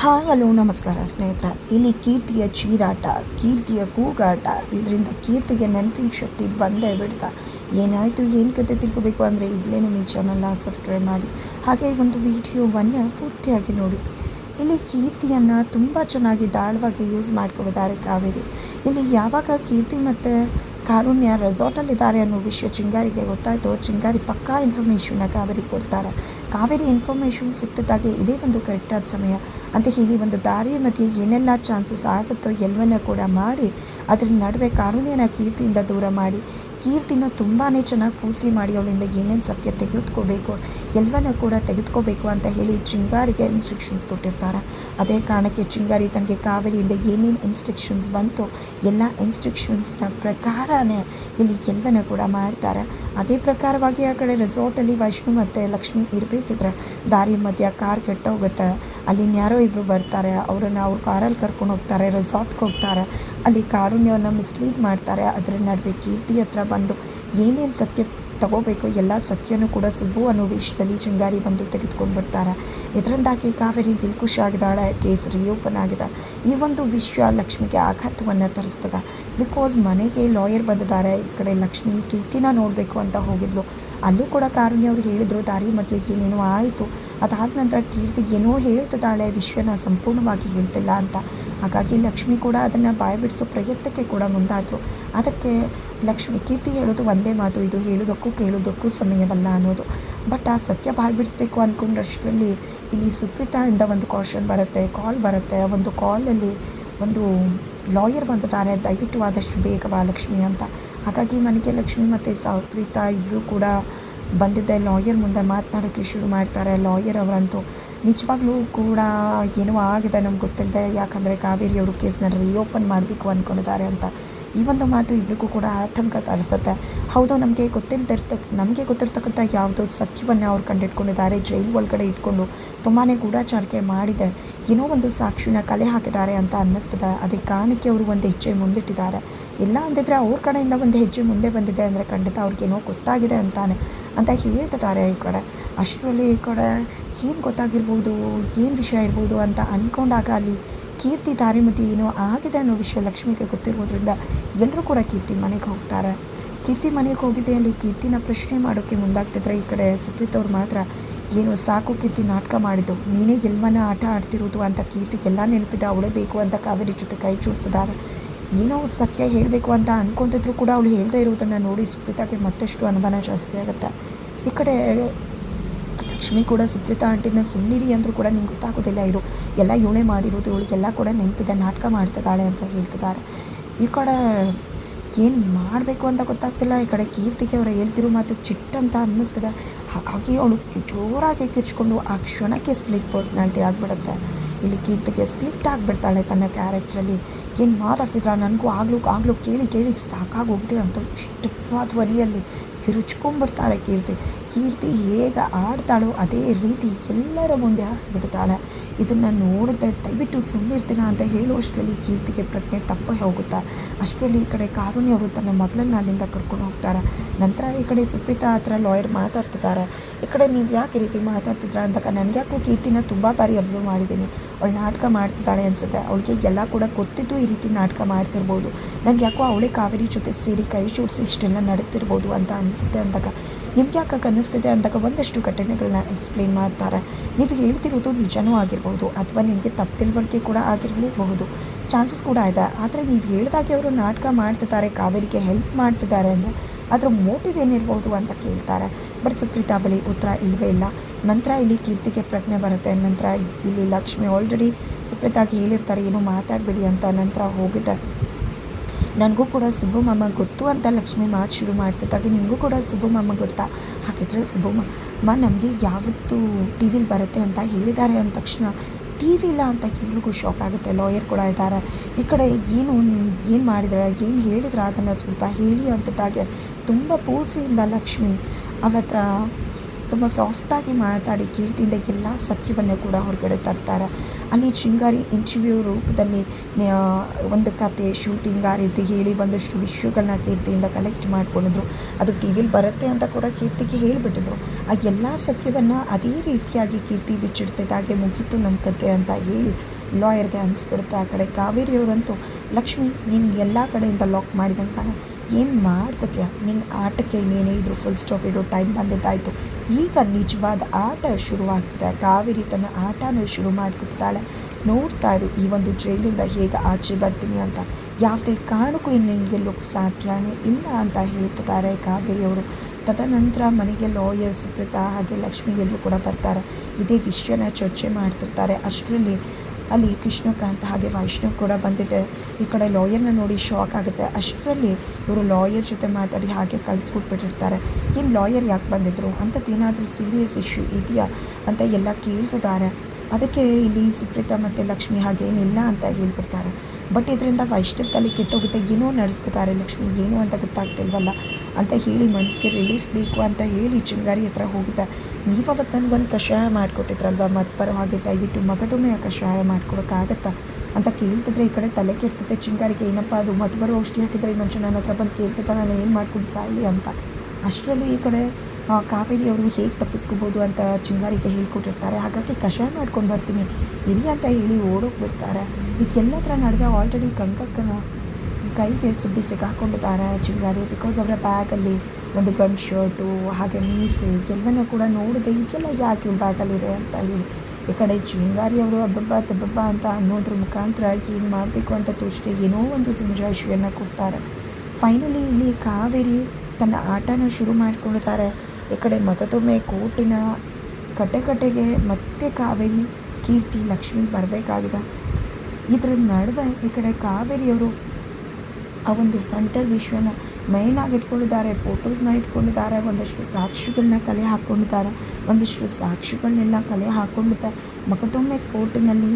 Hi, hello, ನಮಸ್ಕಾರ, ಸ್ನೇಹಿತರ. ಇಲ್ಲಿ ಕೀರ್ತಿಯ ಚೀರಾಟ, ಕೀರ್ತಿಯ ಕೂಗಾಟ. ಇದರಿಂದ ಕೀರ್ತಿಗೆ ನೆನಪಿನ ಶಕ್ತಿ ಬಂದೇ ಬಿಡ್ತಾ. ಏನಾಯಿತು, ಏನು ಕತೆ ತಿಳ್ಕೊಬೇಕು ಅಂದರೆ ಈಗಲೇ ನಿಮ್ಮ ಈ ಚಾನಲ್ನ ಸಬ್ಸ್ಕ್ರೈಬ್ ಮಾಡಿ. ಹಾಗೆ ಒಂದು ವಿಡಿಯೋವನ್ನು ಪೂರ್ತಿಯಾಗಿ ನೋಡಿ. ಇಲ್ಲಿ ಕೀರ್ತಿಯನ್ನು ತುಂಬ ಚೆನ್ನಾಗಿ ದಾಳವಾಗಿ ಯೂಸ್ ಮಾಡ್ಕೊಂಡಿದ್ದಾರೆ ಕಾವೇರಿ. ಇಲ್ಲಿ ಯಾವಾಗ ಕೀರ್ತಿ ಮತ್ತು ಕಾರುಣ್ಯ ರೆಸಾರ್ಟಲ್ಲಿದ್ದಾರೆ ಅನ್ನೋ ವಿಷಯ ಚಿಂಗಾರಿಗೆ ಗೊತ್ತಾಯಿತು. ಚಿಂಗಾರಿ ಪಕ್ಕಾ ಇನ್ಫಾರ್ಮೇಷನ್ನ ಕಾವೇರಿ ಕೊಡ್ತಾರೆ. ಕಾವೇರಿ ಇನ್ಫಾರ್ಮೇಷನ್ ಸಿಕ್ತಿದ್ದಾಗೆ ಇದೇ ಒಂದು ಕರೆಕ್ಟಾದ ಸಮಯ ಅಂತ ಹೇಳಿ ಒಂದು ದಾರಿಯ ಮಧ್ಯೆ ಏನೆಲ್ಲ ಚಾನ್ಸಸ್ ಆಗುತ್ತೋ ಎಲ್ಲವನ್ನ ಕೂಡ ಮಾಡಿ ಅದರ ನಡುವೆ ಕಾರುಣ್ಯನ ಕೀರ್ತಿಯಿಂದ ದೂರ ಮಾಡಿ ಕೀರ್ತಿನ ತುಂಬಾ ಚೆನ್ನಾಗಿ ಕೂಸಿ ಮಾಡಿ ಅವಳಿಂದ ಏನೇನು ಸತ್ಯ ತೆಗೆದುಕೋಬೇಕು ಎಲ್ಲವನ್ನ ಕೂಡ ತೆಗೆದುಕೋಬೇಕು ಅಂತ ಹೇಳಿ ಚಿಂಗಾರಿಗೆ ಇನ್ಸ್ಟ್ರಕ್ಷನ್ಸ್ ಕೊಟ್ಟಿರ್ತಾರೆ. ಅದೇ ಕಾರಣಕ್ಕೆ ಚಿಂಗಾರಿ ತನಗೆ ಕಾವೇರಿಯಿಂದ ಏನೇನು ಇನ್ಸ್ಟ್ರಕ್ಷನ್ಸ್ ಬಂತು ಎಲ್ಲ ಇನ್ಸ್ಟ್ರಕ್ಷನ್ಸ್ನ ಪ್ರಕಾರನೇ ಇಲ್ಲಿ ಎಲ್ಲವನ್ನ ಕೂಡ ಮಾಡ್ತಾರೆ. ಅದೇ ಪ್ರಕಾರವಾಗಿ ಆ ಕಡೆ ರೆಸಾರ್ಟಲ್ಲಿ ವೈಷ್ಣು ಮತ್ತು ಲಕ್ಷ್ಮಿ ಇರಬೇಕಿದ್ರೆ ದಾರಿ ಮಧ್ಯ ಕಾರ್ ಕೆಟ್ಟೋಗುತ್ತೆ. ಅಲ್ಲಿ ಯಾರೋ ಇಬ್ಬರು ಬರ್ತಾರೆ, ಅವರನ್ನು ಅವ್ರ ಕಾರಲ್ಲಿ ಕರ್ಕೊಂಡು ಹೋಗ್ತಾರೆ ರೆಸಾರ್ಟ್ಗೆ ಹೋಗ್ತಾರೆ. ಅಲ್ಲಿ ಕಾರುಣ್ಯವನ್ನು ಮಿಸ್ಲೀಡ್ ಮಾಡ್ತಾರೆ. ಅದರ ನಡುವೆ ಕೀರ್ತಿ ಹತ್ರ ಬಂದು ಏನೇನು ಸತ್ಯ ತಗೋಬೇಕು ಎಲ್ಲ ಸತ್ಯನೂ ಕೂಡ ಸುಬ್ಬು ಅನ್ನೋ ವಿಷಯದಲ್ಲಿ ಚಿಂಗಾರಿ ಬಂದು ತೆಗೆದುಕೊಂಡು ಬರ್ತಾರೆ ಇದರಿಂದಾಗಿ ಕಾವೇರಿ ದಿಲ್ ಖುಷಿ ಆಗಿದ್ದಾಳೆ ಕೇಸ್ ರಿಓಪನ್ ಆಗಿದೆ. ಈ ಒಂದು ವಿಷಯ ಲಕ್ಷ್ಮಿಗೆ ಆಘಾತವನ್ನು ತರಿಸ್ತದೆ. ಬಿಕಾಸ್ ಮನೆಗೆ ಲಾಯರ್ ಬಂದಿದ್ದಾರೆ, ಈ ಕಡೆ ಲಕ್ಷ್ಮಿ ಕೀರ್ತಿನ ನೋಡಬೇಕು ಅಂತ ಹೋಗಿದ್ಲು. ಅಲ್ಲೂ ಕೂಡ ಕಾರುಣ್ಯ ಅವ್ರು ಹೇಳಿದರು, ದಾರಿ ಮಧ್ಯೆ ಏನೇನೋ ಆಯಿತು. ಅದಾದ ನಂತರ ಕೀರ್ತಿ ಏನೋ ಹೇಳ್ತಿದ್ದಾಳೆ, ವಿಶ್ವನ ಸಂಪೂರ್ಣವಾಗಿ ಹೇಳ್ತಿಲ್ಲ ಅಂತ. ಹಾಗಾಗಿ ಲಕ್ಷ್ಮಿ ಕೂಡ ಅದನ್ನು ಬಾಯ ಬಿಡಿಸೋ ಪ್ರಯತ್ನಕ್ಕೆ ಕೂಡ ಮುಂದಾದರು ಅದಕ್ಕೆ ಲಕ್ಷ್ಮಿ, ಕೀರ್ತಿ ಹೇಳೋದು ಒಂದೇ ಮಾತು, ಇದು ಹೇಳೋದಕ್ಕೂ ಕೇಳೋದಕ್ಕೂ ಸಮಯವಲ್ಲ ಅನ್ನೋದು. ಬಟ್ ಆ ಸತ್ಯ ಬಾಯ್ ಬಿಡಿಸ್ಬೇಕು ಅಂದ್ಕೊಂಡಷ್ಟರಲ್ಲಿ ಇಲ್ಲಿ ಸುಪ್ರೀತಾಯಿಂದ ಒಂದು ಕ್ವಶನ್ ಬರುತ್ತೆ ಕಾಲ್ ಬರುತ್ತೆ. ಆ ಒಂದು ಕಾಲಲ್ಲಿ ಒಂದು ಲಾಯರ್ ಬಂದಿದ್ದಾರೆ, ದಯವಿಟ್ಟು ಆದಷ್ಟು ಬೇಗ ಬಾ ಲಕ್ಷ್ಮಿ ಅಂತ. ಹಾಗಾಗಿ ಮನೆಗೆ ಲಕ್ಷ್ಮಿ ಮತ್ತು ಸುಪ್ರೀತಾ ಇಬ್ಬರೂ ಕೂಡ ಬಂದಿದ್ದೆ ಲಾಯರ್ ಮುಂದೆ ಮಾತನಾಡೋಕ್ಕೆ ಶುರು ಮಾಡ್ತಾರೆ. ಲಾಯರ್ ಅವರಂತೂ ನಿಜವಾಗ್ಲೂ ಕೂಡ ಏನೋ ಆಗಿದೆ ನಮ್ಗೆ ಗೊತ್ತಿಲ್ಲದೆ ಯಾಕಂದರೆ ಕಾವೇರಿ ಅವರು ಕೇಸ್ನ ರೀಓಪನ್ ಮಾಡಬೇಕು ಅಂದ್ಕೊಂಡಿದ್ದಾರೆ ಅಂತ. ಈ ಒಂದು ಮಾತು ಇಬ್ಬರಿಗೂ ಕೂಡ ಆತಂಕ ತರಿಸುತ್ತೆ. ಹೌದು, ನಮಗೆ ಗೊತ್ತಿಲ್ಲದಿರ್ತಕ್ಕ ನಮಗೆ ಗೊತ್ತಿರ್ತಕ್ಕಂಥ ಯಾವುದೋ ಸತ್ಯವನ್ನು ಅವ್ರು ಕಂಡಿಟ್ಕೊಂಡಿದ್ದಾರೆ. ಜೈಲು ಒಳಗಡೆ ಇಟ್ಕೊಂಡು ತುಂಬಾ ಗೂಢಾಚಾರಿಕೆ ಮಾಡಿದೆ. ಏನೋ ಒಂದು ಸಾಕ್ಷಿನ ಕಲೆ ಹಾಕಿದ್ದಾರೆ ಅಂತ ಅನ್ನಿಸ್ತದೆ. ಅದೇ ಕಾರಣಕ್ಕೆ ಅವರು ಒಂದು ಹೆಜ್ಜೆ ಮುಂದಿಟ್ಟಿದ್ದಾರೆ. ಇಲ್ಲ ಅಂದಿದ್ರೆ ಅವ್ರ ಕಡೆಯಿಂದ ಒಂದು ಹೆಜ್ಜೆ ಮುಂದೆ ಬಂದಿದೆ ಅಂದರೆ ಖಂಡಿತ ಅವ್ರಿಗೇನೋ ಗೊತ್ತಾಗಿದೆ ಅಂತಾನೆ. ಅಂತ ಹೇಳ್ತಿದ್ದಾರೆ ಈ ಕಡೆ. ಅಷ್ಟರಲ್ಲಿ ಈ ಕಡೆ ಏನು ಗೊತ್ತಾಗಿರ್ಬೋದು, ಏನು ವಿಷಯ ಇರ್ಬೋದು ಅಂತ ಅಂದ್ಕೊಂಡಾಗ ಅಲ್ಲಿ ಕೀರ್ತಿ ದಾರಿಮತಿ ಏನೋ ಆಗಿದೆ ಅನ್ನೋ ವಿಷಯ ಲಕ್ಷ್ಮಿಗೆ ಗೊತ್ತಿರೋದ್ರಿಂದ ಎಲ್ಲರೂ ಕೂಡ ಕೀರ್ತಿ ಮನೆಗೆ ಹೋಗ್ತಾರೆ. ಕೀರ್ತಿ ಮನೆಗೆ ಹೋಗಿದ್ದೆ ಅಲ್ಲಿ ಕೀರ್ತಿನ ಪ್ರಶ್ನೆ ಮಾಡೋಕ್ಕೆ ಮುಂದಾಗ್ತಿದ್ರೆ ಈ ಕಡೆ ಸುಪ್ರೀತ್ ಅವ್ರು ಮಾತ್ರ, ಏನು ಸಾಕು ಕೀರ್ತಿ ನಾಟಕ ಮಾಡಿದ್ದು, ನೀನೇ ಗೆಲ್ವನ್ನ ಆಟ ಆಡ್ತಿರೋದು ಅಂತ ಕೀರ್ತಿಗೆಲ್ಲ ನೆನಪಿದೆ, ಅವಳೇ ಬೇಕು ಅಂತ ಕಾವೇರಿ ಜೊತೆ ಕೈ ಜೋಡಿಸಿದ್ದಾರೆ. ಏನೋ ಸತ್ಯ ಹೇಳಬೇಕು ಅಂತ ಅಂದ್ಕೊತಿದ್ರು ಕೂಡ ಅವಳು ಹೇಳ್ತಾ ಇರೋದನ್ನು ನೋಡಿ ಸುಪ್ರೀತಾಗೆ ಮತ್ತಷ್ಟು ಅನುಮಾನ ಜಾಸ್ತಿ ಆಗುತ್ತೆ. ಈ ಕಡೆ ಲಕ್ಷ್ಮಿ ಕೂಡ ಸುಪ್ರೀತಾ ಆಂಟಿನ ಸುಮ್ಮನಿರಿ ಅಂದರೂ ಕೂಡ ನಿಮ್ಗೆ ಗೊತ್ತಾಗೋದಿಲ್ಲ, ಇರು. ಎಲ್ಲ ಇವಳೇ ಮಾಡಿರೋದು, ಇವಳಿಗೆಲ್ಲ ಕೂಡ ನೆನಪಿದೆ, ನಾಟಕ ಮಾಡ್ತಿದ್ದಾಳೆ ಅಂತ ಹೇಳ್ತಿದ್ದಾರೆ. ಈ ಕಡೆ ಏನು ಮಾಡಬೇಕು ಅಂತ ಗೊತ್ತಾಗ್ತಿಲ್ಲ, ಈ ಕಡೆ ಕೀರ್ತಿಗೆ ಅವರು ಹೇಳ್ತಿರೋ ಮಾತು ಚಿಟ್ ಅಂತ ಅನ್ನಿಸ್ತದೆ. ಹಾಗಾಗಿ ಅವಳು ಜೋರಾಗಿ ಕಿಚ್ಕೊಂಡು ಆ ಕ್ಷಣಕ್ಕೆ ಸ್ಪ್ಲಿಟ್ ಪರ್ಸ್ನಾಲಿಟಿ ಆಗಿಬಿಡುತ್ತೆ. ಇಲ್ಲಿ ಕೀರ್ತಿಗೆ ಸ್ಪ್ಲಿಟ್ ಆಗಿಬಿಡ್ತಾಳೆ ತನ್ನ ಕ್ಯಾರೆಕ್ಟ್ರಲ್ಲಿ ಏನು ಮಾತಾಡ್ತಿದ್ರ? ನನಗೂ ಆಗ್ಲೂ ಆಗ್ಲೂ ಕೇಳಿ ಕೇಳಿ ಸಾಕಾಗೋಗಿದೆ ಅಂತ ಇಷ್ಟವಾದ ವರಿಯಲ್ಲಿ ಕಿರುಚ್ಕೊಂಡ್ಬಿಡ್ತಾಳೆ ಕೀರ್ತಿ. ಕೀರ್ತಿ ಹೇಗೆ ಆಡ್ತಾಳೋ ಅದೇ ರೀತಿ ಎಲ್ಲರ ಮುಂದೆ ಆಡ್ಬಿಡ್ತಾಳೆ ಇದನ್ನು ನೋಡಿದ್ರೆ ದಯವಿಟ್ಟು ಸುಮ್ಮನಿರ್ತೀನ ಅಂತ ಹೇಳುವಷ್ಟರಲ್ಲಿ ಕೀರ್ತಿಗೆ ಪ್ರಜ್ಞೆ ತಪ್ಪೇ ಹೋಗುತ್ತೆ. ಅಷ್ಟರಲ್ಲಿ ಈ ಕಡೆ ಕಾರುಣ್ಯ ಅವರು ತನ್ನ ಮಗಳನ್ನ ಅಲ್ಲಿಂದ ಕರ್ಕೊಂಡು ಹೋಗ್ತಾರೆ. ನಂತರ ಈ ಕಡೆ ಸುಪ್ರೀತಾ ಹತ್ರ ಲಾಯರ್ ಮಾತಾಡ್ತಿದ್ದಾರೆ. ಈ ಕಡೆ ನೀವು ಯಾಕೆ ರೀತಿ ಮಾತಾಡ್ತಿದ್ರ ಅಂದಾಗ ನನಗ್ಯಾಕೂ ಯಾಕೋ ಕೀರ್ತಿನ ತುಂಬ ಬಾರಿ ಅಬ್ಸರ್ವ್ ಮಾಡಿದ್ದೀನಿ. ಅವಳು ನಾಟಕ ಮಾಡ್ತಿದ್ದಾಳೆ ಅನಿಸುತ್ತೆ. ಅವಳಿಗೆ ಎಲ್ಲ ಕೂಡ ಗೊತ್ತಿದ್ದು ಈ ರೀತಿ ನಾಟಕ ಮಾಡ್ತಿರ್ಬೋದು. ನನಗೆ ಯಾಕೋ ಅವಳೇ ಕಾವೇರಿ ಜೊತೆ ಸೇರಿ ಕೈ ಜೋಡಿಸಿ ಇಷ್ಟೆಲ್ಲ ನಡೀತಿರ್ಬೋದು ಅಂತ ಅನಿಸುತ್ತೆ ಅಂದಾಗ. ನಿಮ್ಗೆ ಯಾಕೆ ಅನ್ನಿಸ್ತಿದೆ ಅಂದಾಗ ಒಂದಷ್ಟು ಘಟನೆಗಳನ್ನ ಎಕ್ಸ್ಪ್ಲೇನ್ ಮಾಡ್ತಾರೆ. ನೀವು ಹೇಳ್ತಿರೋದು ನಿಜನೂ ಆಗಿರ್ಬೋದು ಅಥವಾ ನಿಮಗೆ ತಪ್ಪು ತಿಳುವಳಿಕೆ ಕೂಡ ಆಗಿರಲೇಬಹುದು ಚಾನ್ಸಸ್ ಕೂಡ ಇದೆ. ಆದರೆ ನೀವು ಹೇಳಿದಾಗೆ ಅವರು ನಾಟಕ ಮಾಡ್ತಿದ್ದಾರೆ, ಕಾವೇರಿಗೆ ಹೆಲ್ಪ್ ಮಾಡ್ತಿದ್ದಾರೆ ಅಂದರೆ ಅದರ ಮೋಟಿವ್ ಏನಿರ್ಬೋದು ಅಂತ ಕೇಳ್ತಾರೆ. ಬಟ್ ಸುಪ್ರೀತಾ ಬಳಿ ಉತ್ತರ ಇಲ್ಲವೇ ಇಲ್ಲ. ನಂತರ ಇಲ್ಲಿ ಕೀರ್ತಿಗೆ ಪ್ರಜ್ಞೆ ಬರುತ್ತೆ. ನಂತರ ಇಲ್ಲಿ ಲಕ್ಷ್ಮಿ ಆಲ್ರೆಡಿ ಸುಪ್ರೀತಾಗಿ ಹೇಳಿರ್ತಾರೆ, ಏನೋ ಮಾತಾಡಬೇಡಿ ಅಂತ ನಂತರ ಹೋಗುತ್ತೆ ನನಗೂ ಕೂಡ ಸುಬ್ಬು ಗೊತ್ತು ಅಂತ ಲಕ್ಷ್ಮಿ ಮಾತು ಶುರು ಮಾಡ್ತಿದ್ದಾಗ. ನಿಮಗೂ ಕೂಡ ಸುಬ್ಬು ಮಾಮ ಗೊತ್ತಾ? ಹಾಗಿದ್ರೆ ಸುಬ್ಬು ಮಾಮ ನಮಗೆ ಯಾವತ್ತು ಟಿ ವಿಲಿ ಬರುತ್ತೆ ಅಂತ ಹೇಳಿದ್ದಾರೆ ಅಂದ ತಕ್ಷಣ ಟಿ ವಿ ಇಲ್ಲ ಅಂತ ಎಲ್ರಿಗೂ ಶಾಕ್ ಆಗುತ್ತೆ. ಲಾಯರ್ ಕೂಡ ಇದ್ದಾರೆ. ಈ ಕಡೆ ಏನು ಏನು ಮಾಡಿದ್ರೆ? ಏನು ಹೇಳಿದ್ರೆ? ಅದನ್ನು ಸ್ವಲ್ಪ ಹೇಳಿ ಅಂತಿದ್ದಾಗೆ ತುಂಬ ಪೂಸಿಯಿಂದ ಲಕ್ಷ್ಮಿ ಅವಳ ಹತ್ರ ತುಂಬ ಸಾಫ್ಟಾಗಿ ಮಾತಾಡಿ ಕೀರ್ತಿಯಿಂದ ಎಲ್ಲ ಸತ್ಯವನ್ನು ಕೂಡ ಹೊರಗಡೆ ತರ್ತಾರೆ. ಅಲ್ಲಿ ಶೃಂಗಾರಿ ಇಂಟರ್ವ್ಯೂ ರೂಪದಲ್ಲಿ ಒಂದು ಕತೆ ಶೂಟಿಂಗ್ ಆ ರೀತಿ ಹೇಳಿ ಒಂದಷ್ಟು ವಿಷಯಗಳನ್ನ ಕೀರ್ತಿಯಿಂದ ಕಲೆಕ್ಟ್ ಮಾಡ್ಕೊಂಡಿದ್ರು. ಅದು ಟಿ ವಿಲಿ ಬರುತ್ತೆ ಅಂತ ಕೂಡ ಕೀರ್ತಿಗೆ ಹೇಳಿಬಿಟ್ಟಿದ್ರು. ಆ ಎಲ್ಲ ಸತ್ಯವನ್ನು ಅದೇ ರೀತಿಯಾಗಿ ಕೀರ್ತಿ ಬಿಚ್ಚಿಡ್ತಿದ್ದಾಗೆ ಮುಗೀತು ನಮ್ಮ ಕತೆ ಅಂತ ಹೇಳಿ ಲಾಯರ್ಗೆ ಅನಿಸ್ಬಿಡುತ್ತೆ ಆ ಕಡೆ. ಕಾವೇರಿಯವರಂತೂ, ಲಕ್ಷ್ಮಿ, ನೀನು ಎಲ್ಲ ಕಡೆಯಿಂದ ಲಾಕ್ ಮಾಡಿದಂಗೆ ಕಾಣ ಏನು ಮಾಡ್ಕೋತೀಯ? ನಿನ್ನ ಆಟಕ್ಕೆ ಇನ್ನೇನೇ ಇದ್ರು ಫುಲ್ ಸ್ಟಾಪ್ ಇಡೋ ಟೈಮ್ ಬಂದಿದ್ದಾಯಿತು. ಈಗ ನಿಜವಾದ ಆಟ ಶುರುವಾಗ್ತಿದೆ. ಕಾವೇರಿ ತನ್ನ ಆಟನ ಶುರು ಮಾಡ್ಕೊಡ್ತಾಳೆ. ನೋಡ್ತಾ ಇರು, ಈ ಒಂದು ಜೈಲಿಂದ ಹೇಗೆ ಆಚೆ ಬರ್ತೀನಿ ಅಂತ. ಯಾವುದೇ ಕಾರಣಕ್ಕೂ ಇನ್ನು ಗೆಲ್ಲೋಕ್ಕೆ ಸಾಧ್ಯನೇ ಇಲ್ಲ ಅಂತ ಹೇಳ್ತಿದ್ದಾರೆ ಕಾವೇರಿಯವರು ತದನಂತರ ಮನೆಗೆ ಲಾಯರ್ ಸುಪ್ರೀತಾ ಹಾಗೆ ಲಕ್ಷ್ಮಿ ಎಲ್ಲರೂ ಕೂಡ ಬರ್ತಾರೆ. ಇದೇ ವಿಷಯನ ಚರ್ಚೆ ಮಾಡ್ತಿರ್ತಾರೆ. ಅಷ್ಟರಲ್ಲಿ ಅಲ್ಲಿ ಕೃಷ್ಣಕಾಂತ್ ಹಾಗೆ ವೈಷ್ಣವ್ ಕೂಡ ಬಂದಿದೆ. ಈ ಕಡೆ ಲಾಯರ್ನ ನೋಡಿ ಶಾಕ್ ಆಗುತ್ತೆ. ಅಷ್ಟರಲ್ಲಿ ಇವರು ಲಾಯರ್ ಜೊತೆ ಮಾತಾಡಿ ಹಾಗೆ ಕಳಿಸ್ಕೊಟ್ಬಿಟ್ಟಿರ್ತಾರೆ. ಏನು ಲಾಯರ್ ಯಾಕೆ ಬಂದಿದ್ರು? ಅಂಥದ್ದೇನಾದರೂ ಸೀರಿಯಸ್ ಇಶ್ಯೂ ಇದೆಯಾ ಅಂತ ಎಲ್ಲ ಕೇಳ್ತಿದ್ದಾರೆ. ಅದಕ್ಕೆ ಇಲ್ಲಿ ಸುಪ್ರೀತಾ ಮತ್ತು ಲಕ್ಷ್ಮಿ ಹಾಗೇನಿಲ್ಲ ಅಂತ ಹೇಳ್ಬಿಡ್ತಾರೆ. ಬಟ್ ಇದರಿಂದ ವೈಷ್ಣವ್ ತಲೆ ಕೆಟ್ಟೋಗುತ್ತೆ ಏನೋ ನಡೆಸ್ತಿದ್ದಾರೆ ಲಕ್ಷ್ಮಿ, ಏನು ಅಂತ ಗೊತ್ತಾಗ್ತಿಲ್ವಲ್ಲ? ಅಂತ ಹೇಳಿ ಮನಸ್ಸಿಗೆ ರಿಲೀಫ್ ಬೇಕು ಅಂತ ಹೇಳಿ ಚಿಂಗಾರಿ ಹತ್ರ ಹೋಗುತ್ತೆ. ನೀವು ಅವತ್ತು ಒಂದು ಕಷಾಯ ಮಾಡಿಕೊಟ್ಟಿದ್ರಲ್ವ? ಮತ್ತೆ ಬರೋ ಹಾಗೆ ದಯವಿಟ್ಟು ಮಗದೊಮ್ಮೆ ಆ ಕಷಾಯ ಮಾಡ್ಕೊಡೋಕ್ಕಾಗತ್ತಾ? ಅಂತ ಕೇಳ್ತಿದ್ರೆ ಈ ಕಡೆ ತಲೆ ಕೆಡ್ತಿದ್ದೆ ಚಿಂಗಾರಿಗೆ ಏನಪ್ಪ ಅದು? ಮತ್ತೆ ಬರೋ ಔಷಧಿ ಹಾಕಿದ್ರೆ ಈ ಮನುಷ್ಯ ನನ್ನ ಹತ್ರ ಬಂದು ಕೇಳ್ತಿದ್ದ ನಾನು ಏನು ಮಾಡ್ಕೊಂಡು ಸಾಯಲಿ ಅಂತ. ಅಷ್ಟರಲ್ಲಿ ಈ ಕಡೆ ಕಾವೇರಿ ಅವರು ಹೇಗೆ ತಪ್ಪಿಸ್ಕೋಬೋದು ಅಂತ ಚಿಂಗಾರಿಗೆ ಹೇಳ್ಕೊಟ್ಟಿರ್ತಾರೆ. ಹಾಗಾಗಿ ಕಷಾಯ ಮಾಡ್ಕೊಂಡು ಬರ್ತೀನಿ. ಇರಿ ಅಂತ ಹೇಳಿ ಓಡೋಗ್ಬಿಡ್ತಾರೆ. ಇದೆಲ್ಲದರ ನಡೆದ ಆಲ್ರೆಡಿ ಕಂಕಕ್ಕನ ಕೈಗೆ ಸುದ್ದಿ ಸಿಕ್ಕಾಕೊಂಡಿದ್ದಾರೆ ಚಿಂಗಾರಿ ಬಿಕಾಸ್ ಅವರ ಬ್ಯಾಗಲ್ಲಿ ಒಂದು ಗನ್ ಶರ್ಟು ಹಾಗೆ ಮೀಸೆ ಎಲ್ಲನೂ ಕೂಡ ನೋಡಿದೆ. ಇದೆಲ್ಲ ಯಾಕೆ ಇವ್ರ ಬ್ಯಾಗಲ್ಲಿದೆ ಅಂತ ಹೇಳಿ. ಈ ಕಡೆ ಚಿಂಗಾರಿ ಅವರು ಅಬ್ಬಬ್ಬ ತಬ್ಬಬ್ಬ ಅಂತ ಅನ್ನೋದ್ರ ಮುಖಾಂತರ ಏನು ಮಾಡಬೇಕು ಅಂತ ತೋಚಿದೆ ಏನೋ ಒಂದು ಸಮಜಾಯಿಷಿಯನ್ನು ಕೊಡ್ತಾರೆ. ಫೈನಲಿ ಇಲ್ಲಿ ಕಾವೇರಿ ತನ್ನ ಆಟನ ಶುರು ಮಾಡಿಕೊಳ್ತಾರೆ ಈ ಕಡೆ ಮಗದೊಮ್ಮೆ ಕೋಟಿನ ಕಟ್ಟೆ ಮತ್ತೆ ಕಾವೇರಿ, ಕೀರ್ತಿ, ಲಕ್ಷ್ಮಿ ಬರಬೇಕಾಗಿದೆ. ಇದರ ನಡುವೆ ಈ ಕಡೆ ಕಾವೇರಿಯವರು ಆ ಒಂದು ಸೆಂಟರ್ ವಿಶ್ವನ ಮೈನಾಗಿ ಇಟ್ಕೊಂಡಿದ್ದಾರೆ ಫೋಟೋಸ್ನ ಇಟ್ಕೊಂಡಿದ್ದಾರೆ, ಒಂದಷ್ಟು ಸಾಕ್ಷಿಗಳನ್ನ ಕಲೆ ಹಾಕ್ಕೊಂಡಿದ್ದಾರೆ, ಒಂದಷ್ಟು ಸಾಕ್ಷಿಗಳನ್ನೆಲ್ಲ ಕಲೆ ಹಾಕ್ಕೊಂಡಿದ್ದಾರೆ ಮಗದೊಮ್ಮೆ ಕೋರ್ಟಿನಲ್ಲಿ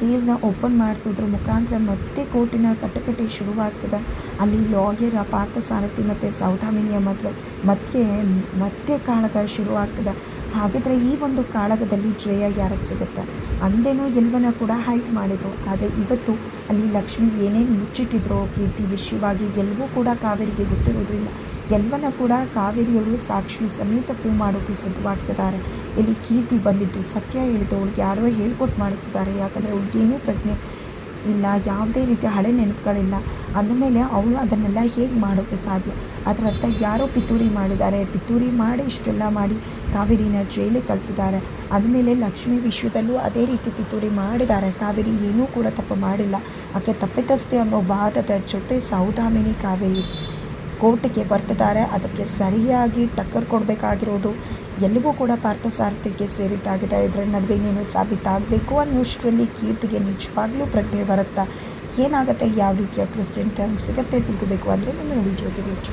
ಕೇಸ್ನ ಓಪನ್ ಮಾಡಿಸೋದ್ರ ಮುಖಾಂತರ ಮತ್ತೆ ಕೋರ್ಟಿನ ಕಟಕಟೆ ಶುರುವಾಗ್ತದೆ. ಅಲ್ಲಿ ಲಾಯರ್ ಪಾರ್ಥ ಸಾರಥಿ ಮತ್ತು ಸೌಧಾಮಿನಿಯ ಮದುವೆ ಮತ್ತೆ ಮತ್ತೆ ಕಾಳಗ ಶುರುವಾಗ್ತದೆ. ಹಾಗಿದ್ರೆ ಈ ಒಂದು ಕಾಳಗದಲ್ಲಿ ಜಯ ಯಾರಿಗೆ ಸಿಗುತ್ತೆ? ಅಂದೇನೋ ಎಲ್ವನ ಕೂಡ ಹೈಟ್ ಮಾಡಿದರು. ಆದರೆ ಇವತ್ತು ಅಲ್ಲಿ ಲಕ್ಷ್ಮಿ ಏನೇನು ಮುಚ್ಚಿಟ್ಟಿದ್ರು, ಕೀರ್ತಿ ವಿಷಯವಾಗಿ ಎಲ್ಲವೂ ಕೂಡ ಕಾವೇರಿಗೆ ಗೊತ್ತಿರೋದ್ರಿಂದ ಎಲ್ವನ ಕೂಡ ಕಾವೇರಿಯವರು ಸಾಕ್ಷಿ ಸಮೇತ ಪ್ರೂವ್ ಮಾಡೋಕ್ಕೆ ಸಿದ್ಧವಾಗ್ತಿದ್ದಾರೆ. ಇಲ್ಲಿ ಕೀರ್ತಿ ಬಂದಿದ್ದು ಸತ್ಯ ಹೇಳಿದ್ದು ಅವ್ಳಿಗೆ ಯಾರೋ ಹೇಳ್ಕೊಟ್ಟು ಮಾಡಿಸಿದ್ದಾರೆ. ಯಾಕಂದರೆ ಅವ್ಳಿಗೇನೂ ಪ್ರಜ್ಞೆ ಇಲ್ಲ, ಯಾವುದೇ ರೀತಿಯ ಹಳೆ ನೆನಪುಗಳಿಲ್ಲ. ಅಂದಮೇಲೆ ಅವಳು ಅದನ್ನೆಲ್ಲ ಹೇಗೆ ಮಾಡೋಕ್ಕೆ ಸಾಧ್ಯ? ಅದರ ಅರ್ಥ ಯಾರೋ ಪಿತೂರಿ ಮಾಡಿದ್ದಾರೆ. ಪಿತೂರಿ ಮಾಡಿ ಇಷ್ಟೆಲ್ಲ ಮಾಡಿ ಕಾವೇರಿನ ಜೈಲಿಗೆ ಕಳಿಸಿದ್ದಾರೆ. ಆದಮೇಲೆ ಲಕ್ಷ್ಮಿ ವಿಶ್ವದಲ್ಲೂ ಅದೇ ರೀತಿ ಪಿತೂರಿ ಮಾಡಿದ್ದಾರೆ. ಕಾವೇರಿ ಏನೂ ಕೂಡ ತಪ್ಪು ಮಾಡಿಲ್ಲ. ಆಕೆ ತಪ್ಪಿತಸ್ಥೆ ಅನ್ನೋ ವಾದದ ಜೊತೆ ಸೌದಾಮಿನಿ ಕಾವೇರಿ ಕೋರ್ಟಿಗೆ ಬರ್ತಿದ್ದಾರೆ. ಅದಕ್ಕೆ ಸರಿಯಾಗಿ ಟಕ್ಕರ್ ಕೊಡಬೇಕಾಗಿರೋದು ಎಲ್ಲವೂ ಕೂಡ ಪಾರ್ಥಸಾರಥಿಗೆ ಸೇರಿದ್ದಾಗಿದೆ. ಇದರ ನಡುವೆ ನೀನು ಸಾಬೀತಾಗಬೇಕು ಅನ್ನೋಷ್ಟರಲ್ಲಿ ಕೀರ್ತಿಗೆ ನಿಜವಾಗ್ಲೂ ಪ್ರಜ್ಞೆ ಬರುತ್ತಾ? ಏನಾಗುತ್ತೆ? ಯಾವ ರೀತಿಯ ಟ್ವಿಸ್ಟ್ ಟರ್ನ್ ಸಿಗುತ್ತೆ? ತಿಳ್ಕೋಬೇಕು. ಅಂದರೆ ಮುಂದಿನ ವಿಡಿಯೋಗೆ ರೀಚ್